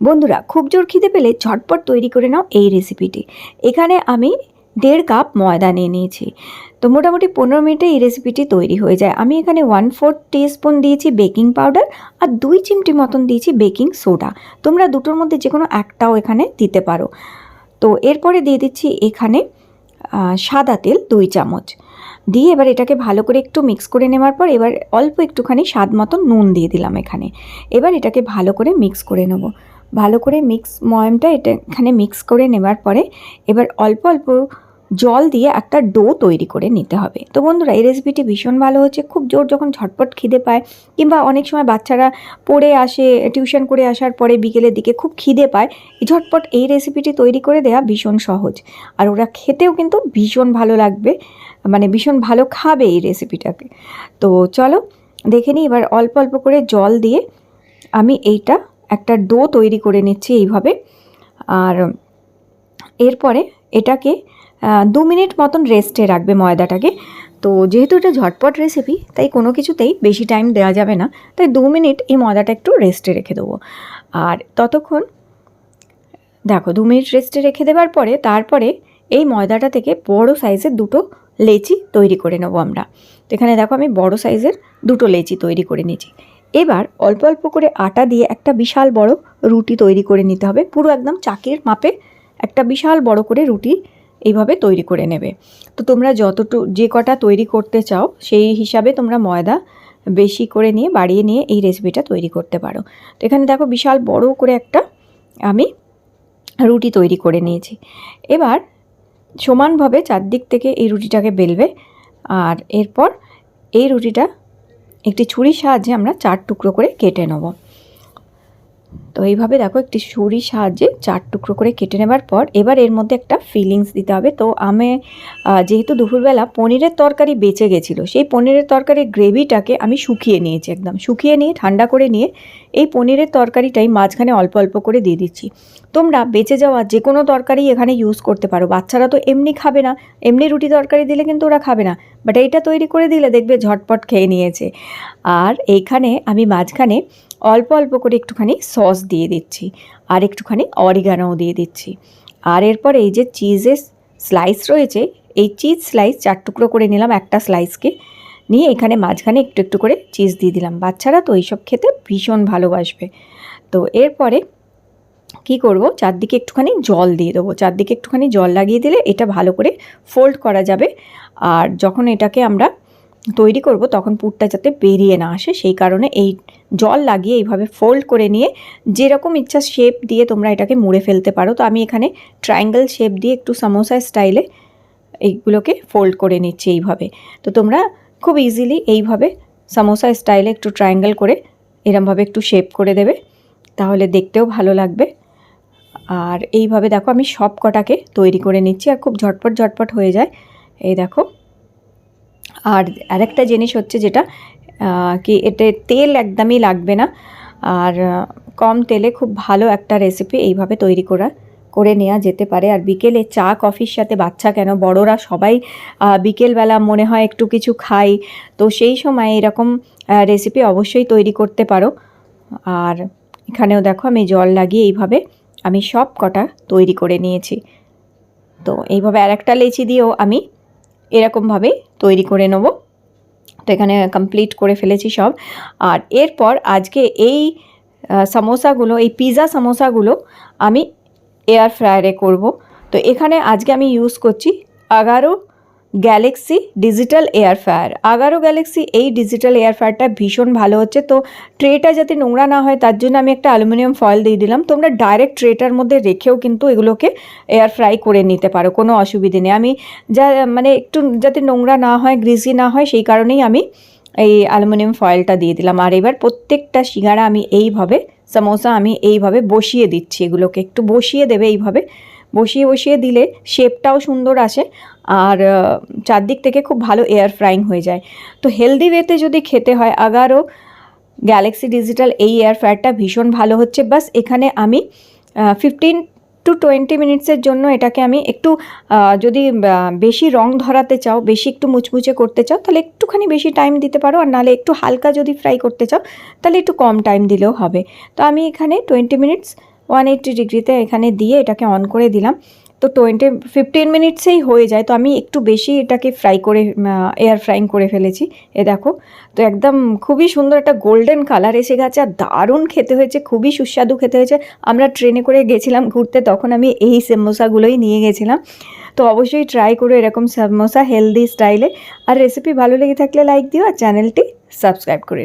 বন্ধুরা, খুব জোর খিদে পেলে ঝটপট তৈরি করে নাও এই রেসিপিটি এখানে আমি দেড় কাপ ময়দা নিয়ে নিয়েছি। তো মোটামুটি পনেরো মিনিটে এই রেসিপিটি তৈরি হয়ে যায়। আমি এখানে ওয়ান ফোর্থ স্পুন দিয়েছি বেকিং পাউডার আর দুই চিমটি মতন দিয়েছি বেকিং সোডা তোমরা দুটোর মধ্যে যে কোনো একটাও এখানে দিতে পারো। তো এরপরে দিয়ে দিচ্ছি এখানে সাদা তেল দুই চামচ। দিয়ে এবার এটাকে ভালো করে একটু মিক্স করে নেওয়ার পর এবার অল্প একটুখানি স্বাদ মতন নুন দিয়ে দিলাম এখানে। এবার এটাকে ভালো করে মিক্স করে নেব। ভালো করে মিক্স ময়মটা এটা এখানে মিক্স করে নেবার পরে এবার অল্প অল্প জল দিয়ে একটা ডো তৈরি করে নিতে হবে। তো বন্ধুরা, এই রেসিপিটি ভীষণ ভালো হচ্ছে। খুব জোর যখন ঝটপট খিদে পায় কিংবা অনেক সময় বাচ্চারা পড়ে আসে টিউশন করে আসার পরে বিকেলের দিকে খুব খিদে পায় ঝটপট এই রেসিপিটি তৈরি করে দেওয়া ভীষণ সহজ। আর ওরা খেতেও কিন্তু ভীষণ ভালো লাগবে মানে ভীষণ ভালো খাবে এই রেসিপিটাকে তো চলো, দেখে নিই এবার অল্প অল্প করে জল দিয়ে আমি এইটা একটা ডো তৈরি করে নিচ্ছি এইভাবে। আর এরপরে এটাকে দু মিনিট মতন রেস্টে রাখবে ময়দাটাকে। তো যেহেতু এটা ঝটপট রেসিপি তাই কোনো কিছুতেই বেশি টাইম দেওয়া যাবে না। তাই দু মিনিট এই ময়দাটা একটু রেস্টে রেখে দেবো। আর ততক্ষণ, দেখো, দু মিনিট রেস্টে রেখে দেওয়ার পরে তারপরে এই ময়দাটা থেকে বড় সাইজের দুটো লেচি তৈরি করে নেব আমরা। তো এখানে দেখো আমি বড় সাইজের দুটো লেচি তৈরি করে নিয়েছি। এবার অল্প অল্প করে আটা দিয়ে একটা বিশাল বড় রুটি তৈরি করে নিতে হবে। পুরো একদম চাকের মাপে একটা বিশাল বড় করে রুটি এইভাবে তৈরি করে নেবে। তো তোমরা যতটু, যে কটা তৈরি করতে চাও, সেই হিসাবে তোমরা ময়দা বেশি করে নিয়ে, বাড়িয়ে নিয়ে এই রেসিপিটা তৈরি করতে পারো। তো এখানে দেখো বিশাল বড় করে একটা আমি রুটি তৈরি করে নিয়েছি। এবার সমানভাবে চারদিক থেকে এই রুটিটাকে বেলবে। আর এরপর এই রুটিটা একটি ছুরির সাহায্যে আমরা চার টুকরো করে কেটে নেব। তো এইভাবে দেখো একটি ছুরির সাহায্যে চার টুকরো করে কেটে নেবার পর এবার এর মধ্যে একটা ফিলিংস দিতে হবে। তো আমি যেহেতু দুপুরবেলা পনিরের তরকারি বেঁচে গেছিল, সেই পনিরের তরকারির গ্রেভিটাকে আমি শুকিয়ে নিয়েছি একদম। শুকিয়ে নিয়ে, ঠান্ডা করে নিয়ে এই পনিরের তরকারিটাই মাঝখানে অল্প অল্প করে দিয়ে দিচ্ছি। তোমরা বেঁচে যাওয়া যে কোনো তরকারি এখানে ইউজ করতে পারো। বাচ্চারা তো এমনি খাবে না। এমনি রুটি তরকারি দিলে কিন্তু ওরা খাবে না। বাট এইটা তৈরি করে দিলে দেখবে ঝটপট খেয়ে নিয়েছে। আর এইখানে আমি মাঝখানে অল্প অল্প করে একটুখানি সস দিয়ে দিচ্ছি আর একটুখানি অরিগানাও দিয়ে দিচ্ছি। আর এরপর এই যে চিজের স্লাইস রয়েছে, এই চিজ স্লাইস চার টুকরো করে নিলাম একটা স্লাইসকে নিয়ে এখানে মাঝখানে একটু একটু করে চিজ দিয়ে দিলাম। বাচ্চারা তো এইসব খেতে ভীষণ ভালোবাসবে। তো এরপরে কি করব? চারদিকে একটুখানি জল দিয়ে দেবো। চারদিকে একটুখানি জল লাগিয়ে দিলে এটা ভালো করে ফোল্ড করা যাবে। আর যখন এটাকে আমরা তৈরি করব, তখন পুরটা যাতে বেরিয়ে না আসে, সেই কারণে এই জল লাগিয়ে এইভাবে ফোল্ড করে নিয়ে যেরকম ইচ্ছা শেপ দিয়ে তোমরা এটাকে মুড়ে ফেলতে পারো। তো আমি এখানে ট্রায়াঙ্গেল শেপ দিয়ে একটু সামোসা স্টাইলে এইগুলোকে ফোল্ড করে নিচ্ছি এইভাবে। তো তোমরা খুব ইজিলি এইভাবে সামোসা স্টাইলে একটু ট্রায়াঙ্গেল করে এরমভাবে একটু শেপ করে দেবে, তাহলে দেখতেও ভালো লাগবে। আর এইভাবে দেখো আমি সব কটাকে তৈরি করে নিচ্ছি আর খুব ঝটপট ঝটপট হয়ে যায়। এই দেখো। আর আরেকটা জিনিস হচ্ছে যেটা কি এতে তেল একদমই লাগবে না। আর কম তেলে খুব ভালো একটা রেসিপি এইভাবে তৈরি করা, করে নেওয়া যেতে পারে। আর বিকেলে চা, কফির সাথে বাচ্চা কেন? বড়রা সবাই বিকেলবেলা মনে হয় একটু কিছু খাই তো সেই সময় এরকম রেসিপি অবশ্যই তৈরি করতে পারো। আর এখানেও দেখো আমি জল লাগিয়ে এইভাবে আমি সব কটা তৈরি করে নিয়েছি। তো এইভাবে আরেকটা লেচি দিয়েও আমি এরকমভাবে তৈরি করে নেব। তো এখানে কমপ্লিট করে ফেলেছি সব। আর এরপর আজকে এই সমোসাগুলো, এই পিৎজা সমোসাগুলো আমি এয়ার ফ্রায়ারে করব। তো এখানে আজকে আমি ইউজ করছি Agaro galaxy digital air fryer Agaro galaxy এই ডিজিটাল এয়ার ফ্রায়ারটা ভীষণ ভালো হচ্ছে। তো ট্রেটা যাতে নোংরা না হয়, তার জন্য আমি একটা অ্যালুমিনিয়াম ফয়েল দিয়ে দিলাম। তোমরা ডাইরেক্ট ট্রেটার মধ্যে রেখেও কিন্তু এগুলোকে এয়ার ফ্রাই করে নিতে পারো, কোনো অসুবিধে নেই। আমি যা মানে একটু যাতে নোংরা না হয় গ্রিসি না হয়, সেই কারণেই আমি এই অ্যালুমিনিয়াম ফয়েলটা দিয়ে দিলাম। আর এবার প্রত্যেকটা সিঙ্গারা আমি এইভাবে, সমোসা আমি এইভাবে বসিয়ে দিচ্ছি এগুলোকে। একটু বসিয়ে দেবে এইভাবে। বসিয়ে বসিয়ে দিলে শেপটাও সুন্দর আসে আর চারদিক থেকে খুব ভালো এয়ার ফ্রাইং হয়ে যায়। তো হেলদি ওয়েতে যদি খেতে হয়, আগারও গ্যালাক্সি ডিজিটাল এই এয়ার ফ্রায়ারটা ভীষণ ভালো হচ্ছে। বাস এখানে আমি ফিফটিন টু টোয়েন্টি মিনিটসের জন্য এটাকে আমি একটু যদি বেশি রং ধরাতে চাও, বেশি একটু মুচমুচে করতে চাও, তাহলে একটুখানি বেশি টাইম দিতে পারো। আর নাহলে একটু হালকা যদি ফ্রাই করতে চাও, তাহলে একটু কম টাইম দিলেও হবে। তো আমি এখানে টোয়েন্টি মিনিটস ওয়ান এইট্টি ডিগ্রিতে এখানে দিয়ে এটাকে অন করে দিলাম। তো টোয়েন্টি ফিফটিন মিনিটসেই হয়ে যায়। তো আমি একটু বেশি এটাকে ফ্রাই করে এয়ার ফ্রাইং করে ফেলেছি। এ দেখো, তো একদম খুবই সুন্দর একটা গোল্ডেন কালার এসে গেছে আর দারুণ খেতে হয়েছে, খুবই সুস্বাদু খেতে হয়েছে। আমরা ট্রেনে করে গেছিলাম ঘুরতে, তখন আমি এই সমোসাগুলোই নিয়ে গেছিলাম। তো অবশ্যই ট্রাই করো এরকম সমোসা হেলদি স্টাইলে আর রেসিপি ভালো লেগে থাকলে লাইক দিও আর চ্যানেলটি সাবস্ক্রাইব করে